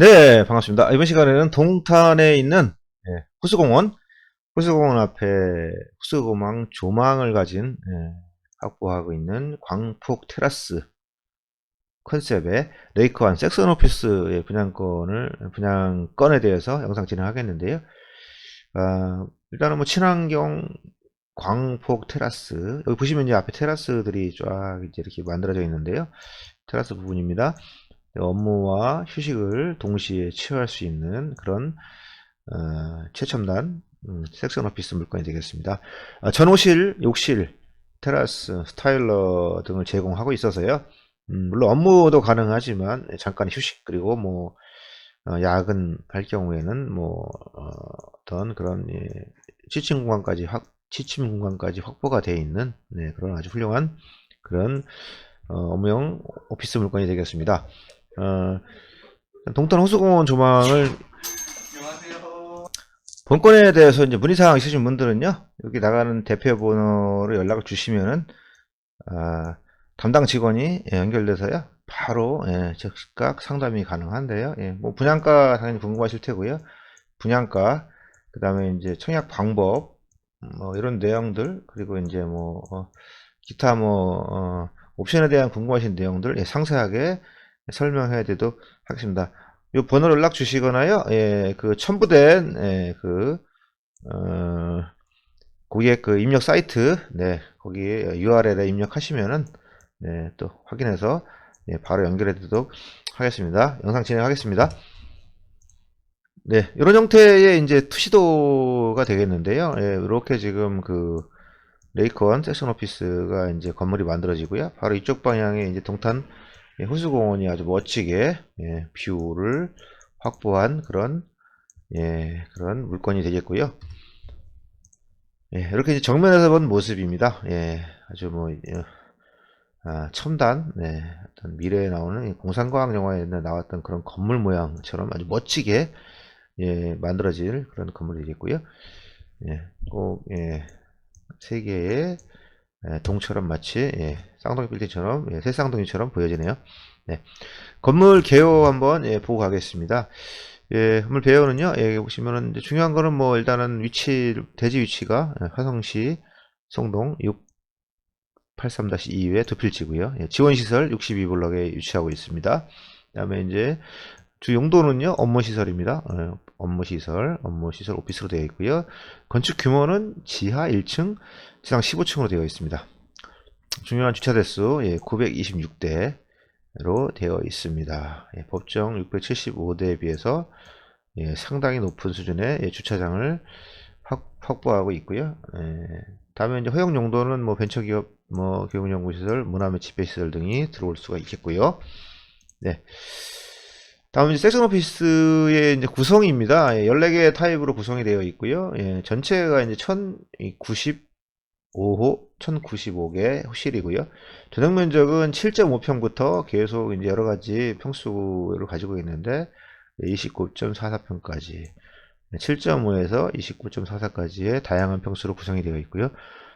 네, 반갑습니다. 이번 시간에는 동탄에 있는 예, 호수공원, 호수공원 앞에 호수공항 조망을 가진 예, 확보하고 있는 광폭 테라스 컨셉의 레이크원 섹션 오피스의 분양권을 분양건에 대해서 영상 진행하겠는데요. 아, 일단은 뭐 친환경 광폭 테라스 여기 보시면 이제 앞에 테라스들이 쫙 이제 이렇게 만들어져 있는데요. 테라스 부분입니다. 업무와 휴식을 동시에 취할 수 있는 그런 어, 최첨단 음, 섹션 오피스 물건이 되겠습니다. 아, 전호실, 욕실, 테라스, 스타일러 등을 제공하고 있어서요. 음, 물론 업무도 가능하지만 잠깐 휴식 그리고 뭐 어, 야근할 경우에는 뭐 어, 어떤 그런 예, 취침 공간까지 확 취침 공간까지 확보가 되어 있는 네, 그런 아주 훌륭한 그런 어, 업무용 오피스 물건이 되겠습니다. 어, 동탄 호수공원 조망을 본건에 대해서 이제 문의사항 있으신 분들은요, 여기 나가는 대표 번호로 연락을 주시면은, 아, 담당 직원이 예, 연결돼서요, 바로, 예, 즉각 상담이 가능한데요. 예, 뭐, 분양가 당연히 궁금하실 테고요. 분양가, 그 다음에 이제 청약 방법, 뭐, 이런 내용들, 그리고 이제 뭐, 어, 기타 뭐, 어, 옵션에 대한 궁금하신 내용들, 예, 상세하게 설명해 드리도록 하겠습니다. 요 번호를 연락 주시거나요, 예, 그 첨부된, 예, 그, 어, 고객 그 입력 사이트, 네, 거기에 URL에 입력하시면은, 네, 또 확인해서, 예, 바로 연결해 드리도록 하겠습니다. 영상 진행하겠습니다. 네, 이런 형태의 이제 투시도가 되겠는데요. 예, 이렇게 지금 그, 레이컨 섹션 오피스가 이제 건물이 만들어지고요. 바로 이쪽 방향에 이제 동탄 예, 호수공원이 아주 멋지게 예, 뷰를 확보한 그런 예, 그런 물건이 되겠고요. 예, 이렇게 이제 정면에서 본 모습입니다. 예, 아주 뭐 예, 아, 첨단 네, 어떤 미래에 나오는 이 공상과학 영화에 나왔던 그런 건물 모양처럼 아주 멋지게 예, 만들어질 그런 건물이 되겠고요. 예, 꼭 예, 세계의 예, 동처럼 마치 예, 쌍둥이 빌딩처럼 예, 새 쌍둥이처럼 보여지네요. 네. 건물 개요 한번 예, 보고 가겠습니다. 예, 건물. 예, 여기 보시면은 이제 중요한 거는 뭐 일단은 위치 대지 위치가 예, 화성시 성동 683-2회 도필지고요. 예, 지원 시설 62블럭에 위치하고 있습니다. 그 다음에 이제 주 용도는요 업무 시설입니다. 어, 업무 시설, 업무 시설 오피스로 되어 있고요. 건축 규모는 지하 1층, 지상 15층으로 되어 있습니다. 중요한 주차 대수 예, 926대로 되어 있습니다. 예, 법정 675대에 비해서 예, 상당히 높은 수준의 예, 주차장을 확, 확보하고 있고요. 예, 다음에 이제 허용 용도는 뭐 벤처기업, 뭐 교육연구시설, 문화매 집회시설 등이 들어올 수가 있겠고요. 네. 다음 이제 섹션 오피스의 이제 구성입니다. 예, 14개 타입으로 구성이 되어 있고요. 예, 전체가 이제 1095호, 1095개 호실이고요. 전용 면적은 7.5평부터 계속 이제 여러 가지 평수를 가지고 있는데 29.44평까지 7.5에서 29.44까지의 다양한 평수로 구성이 되어 있고요.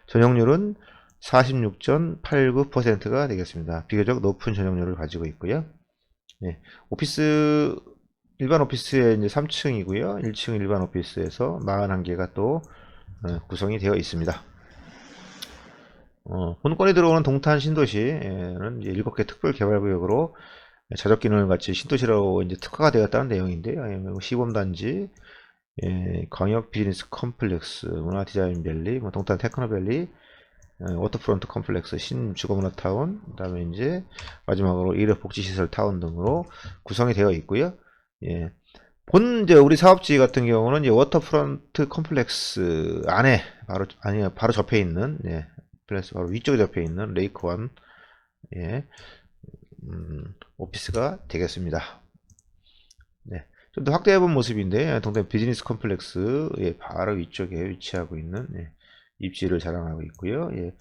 전용률은 46.89%가 되겠습니다. 비교적 높은 전용률을 가지고 있고요. 네, 오피스 일반 오피스의 이제 3층이고요. 1층 일반 오피스에서 41개가 또 어, 구성이 되어 있습니다. 어, 본권이 들어오는 동탄 신도시는 이제 7개 특별 개발구역으로 자적 기능을 갖춘 신도시라고 이제 특화가 되었다는 내용인데요. 예, 뭐 시범단지, 예, 광역 비즈니스 컴플렉스, 문화 디자인 밸리, 뭐 동탄 테크노 밸리, 어, 워터프론트 컴플렉스, 신 주거문화 타운, 그 다음에 이제 마지막으로 의료복지시설 타운 등으로 구성이 되어 있고요. 예. 본 이제 우리 사업지 같은 경우는 이제 워터프론트 컴플렉스 안에 바로 아니 바로 접해 있는 예. 플러스 바로 위쪽에 접해 있는 레이크원 예. 음, 오피스가 되겠습니다. 네. 좀 더 확대해 본 모습인데 동대 비즈니스 컴플렉스 예, 바로 위쪽에 위치하고 있는 예. 입지를 자랑하고 있고요. 예,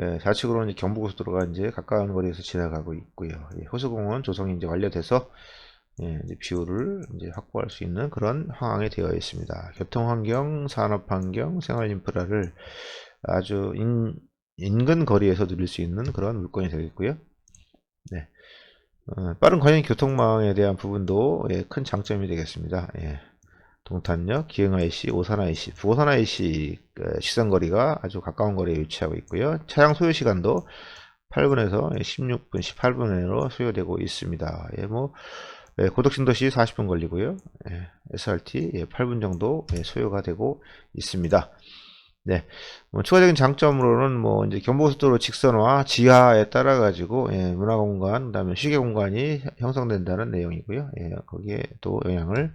예, 좌측으로는 이제 경부고속도로가 이제 가까운 거리에서 지나가고 있고요. 예, 호수공원 조성이 이제 완료돼서 예, 이제 뷰를 이제 확보할 수 있는 그런 상황이 되어 있습니다. 교통 환경, 산업 환경, 생활 인프라를 아주 인, 인근 거리에서 누릴 수 있는 그런 물건이 되겠고요. 네. 어, 빠른 관련 교통망에 대한 부분도 예, 큰 장점이 되겠습니다. 예. 동탄역, 기흥 IC, 오산 IC, 부오산 IC 그 시선거리가 아주 가까운 거리에 위치하고 있고요. 차량 소요 시간도 8분에서 16분, 18분으로 소요되고 있습니다. 예, 뭐 예, 고덕신도시 40분 걸리고요. 예, SRT 예, 8분 정도 예, 소요가 되고 있습니다. 네, 뭐 추가적인 장점으로는 뭐 이제 경부고속도로 직선화 지하에 따라 가지고 예, 문화공간, 그다음에 휴게 공간이 형성된다는 내용이고요. 예, 거기에 또 영향을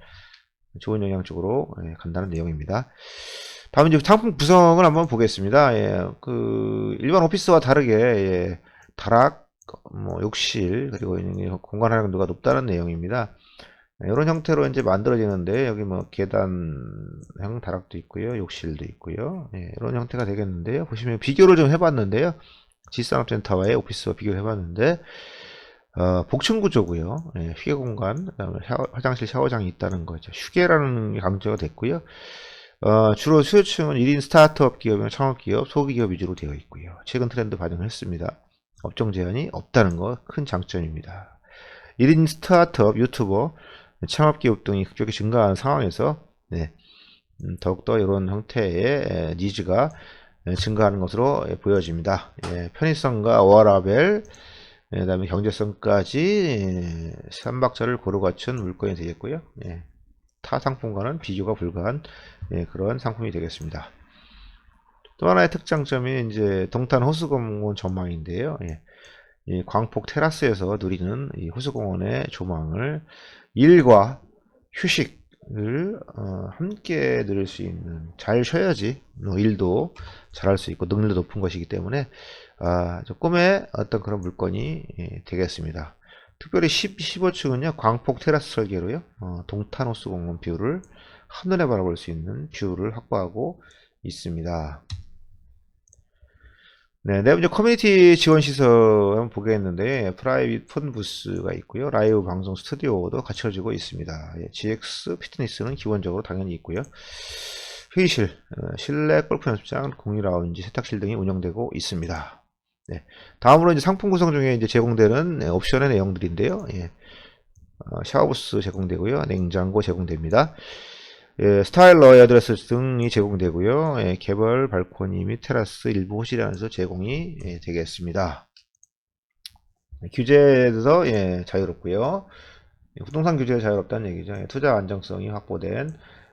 좋은 영향 쪽으로 예, 간다는 내용입니다. 다음 이제 상품 구성을 한번 보겠습니다. 예, 그 일반 오피스와 다르게 예, 다락, 뭐 욕실 그리고 이 공간 활용도가 높다는 내용입니다. 이런 형태로 이제 만들어지는데 여기 뭐 계단형 다락도 있고요, 욕실도 있고요. 예, 이런 형태가 되겠는데요. 보시면 비교를 좀 해봤는데요. 지산업센터와의 오피스와 비교를 해봤는데 어, 복층 구조고요. 예, 휴게 공간, 그다음에 샤워- 화장실, 샤워장이 있다는 거죠. 휴게라는 게 강조가 됐고요. 어, 주로 수요층은 1인 스타트업 기업이나 창업기업, 소기업 위주로 되어 있고요. 최근 트렌드 반영을 했습니다. 업종 제한이 없다는 거큰 장점입니다. 1인 스타트업, 유튜버, 창업기업 등이 급격히 증가하는 상황에서 네, 음, 더욱더 이런 형태의 에, 니즈가 에, 증가하는 것으로 예, 보여집니다. 예, 편의성과 워라벨, 그 다음에 경제성까지 3박자를 고루 갖춘 물건이 되겠고요. 예, 타 상품과는 비교가 불가한 예, 그런 상품이 되겠습니다. 또 하나의 특장점이 이제 동탄 호수공원 전망인데요. 예, 이 광폭 테라스에서 누리는 이 호수공원의 조망을 일과 휴식을 어, 함께 누릴 수 있는 잘 쉬어야지 뭐 일도 잘할 수 있고 능률도 높은 것이기 때문에 아, 저 꿈의 어떤 그런 물건이 예, 되겠습니다. 특별히 10, 15층은요 광폭 테라스 설계로요 어, 동탄 호수 공원 뷰를 한눈에 바라볼 수 있는 뷰를 확보하고 있습니다. 네, 네 번째 커뮤니티 지원 시설 한번 보겠는데 프라이빗 폰 부스가 있고요. 라이브 방송 스튜디오도 갖춰지고 있습니다. 예, GX 피트니스는 기본적으로 당연히 있고요. 회의실, 어, 실내 골프 연습장, 공유 라운지, 세탁실 등이 운영되고 있습니다. 네, 다음으로 이제 상품 구성 중에 이제 제공되는 네, 옵션의 내용들인데요. 예, 어, 샤워부스 제공되고요. 냉장고 제공됩니다. 예, 스타일러 에어드레스 등이 제공되고요. 예, 개별 발코니 및 테라스 일부 호실 안에서 제공이 예, 되겠습니다. 예, 규제에서 예, 자유롭고요. 예, 부동산 규제가 자유롭다는 얘기죠. 예, 투자 안정성이 확보된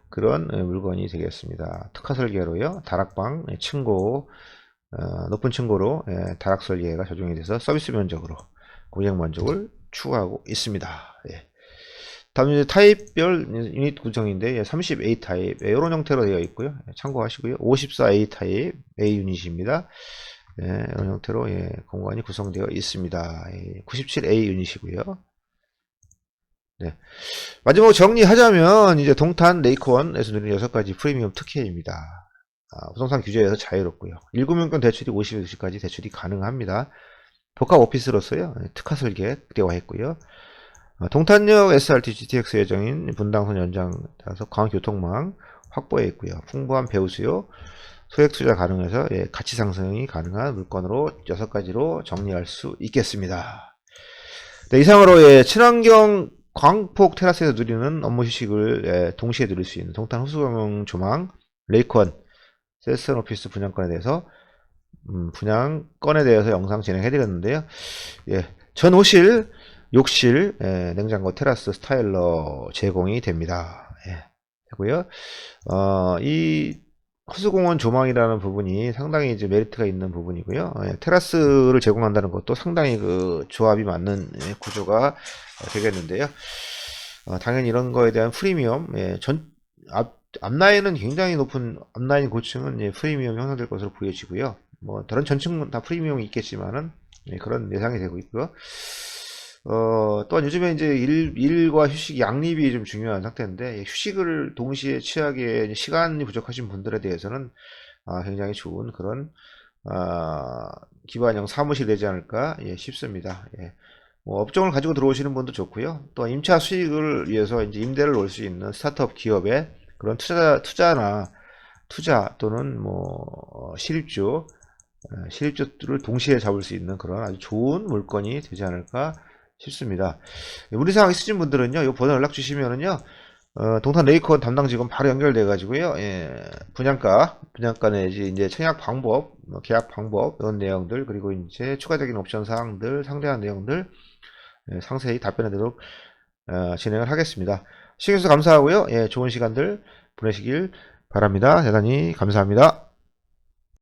그런 예, 물건이 되겠습니다. 특화 설계로요. 다락방 예, 층고 어, 높은 층고로 예, 다락 설계가 적용이 돼서 서비스 면적으로 고객 만족을 추구하고 있습니다. 예. 다음 이제 타입별 유닛 구성인데 30A 타입 예, 이런 형태로 되어 있고요. 예, 참고하시고요. 54A 타입 A 유닛입니다. 예, 이런 형태로 예, 공간이 구성되어 있습니다. 예, 97A 유닛이고요. 네. 마지막으로 정리하자면 이제 동탄 레이크원에서 누리는 6가지 프리미엄 특혜입니다. 아, 부동산 규제에서 자유롭고요. 1금융권 대출이 50일까지 대출이 가능합니다. 복합 오피스로서요. 예, 특화 설계 극대화했고요. 어, 동탄역 SRT GTX 예정인 분당선 연장 따라서 광교통망 확보해 있고요. 풍부한 배우 수요, 소액 투자 가능해서 예, 가치 상승이 가능한 물건으로 여섯 가지로 정리할 수 있겠습니다. 네, 이상으로 예, 친환경 광폭 테라스에서 누리는 업무 휴식을 예, 동시에 누릴 수 있는 동탄 호수경 조망 레이콘 셀슨 오피스 분양권에 대해서 음, 분양건에 대해서 영상 진행해 드렸는데요. 예, 전 호실 욕실, 예, 냉장고, 테라스, 스타일러 제공이 됩니다. 예, 되고요. 어, 이 호수공원 조망이라는 부분이 상당히 이제 메리트가 있는 부분이고요. 예, 테라스를 제공한다는 것도 상당히 그 조합이 맞는 예, 구조가 어, 되겠는데요. 어, 당연히 이런 거에 대한 프리미엄, 예, 전, 앞, 앞라인은 굉장히 높은, 앞라인 고층은 예, 프리미엄 형성될 것으로 보여지고요. 뭐, 다른 전층은 다 프리미엄이 있겠지만은, 예, 그런 예상이 되고 있고요. 어, 또한 요즘에 이제 일, 일과 휴식 양립이 좀 중요한 상태인데, 휴식을 동시에 취하기에 시간이 부족하신 분들에 대해서는 아, 굉장히 좋은 그런, 아, 기반형 사무실이 되지 않을까 예, 싶습니다. 예. 뭐 업종을 가지고 들어오시는 분도 좋고요. 또 임차 수익을 위해서 이제 임대를 놓을 수 있는 스타트업 기업의 그런 투자, 투자나 투자 또는 뭐, 어, 실입주, 어, 실입주를 동시에 잡을 수 있는 그런 아주 좋은 물건이 되지 않을까 싶습니다. 문의사항 있으신 분들은요, 이 번호 연락 주시면은요, 어, 동탄 레이콘 담당 직원 바로 연결돼 가지고요, 예, 분양가, 분양가 내지 이제 청약 방법, 뭐 계약 방법 이런 내용들 그리고 이제 추가적인 옵션 사항들, 상대한 내용들 예, 상세히 답변하도록 어, 진행을 하겠습니다. 시청해주셔서 감사하고요, 예, 좋은 시간들 보내시길 바랍니다. 대단히 감사합니다.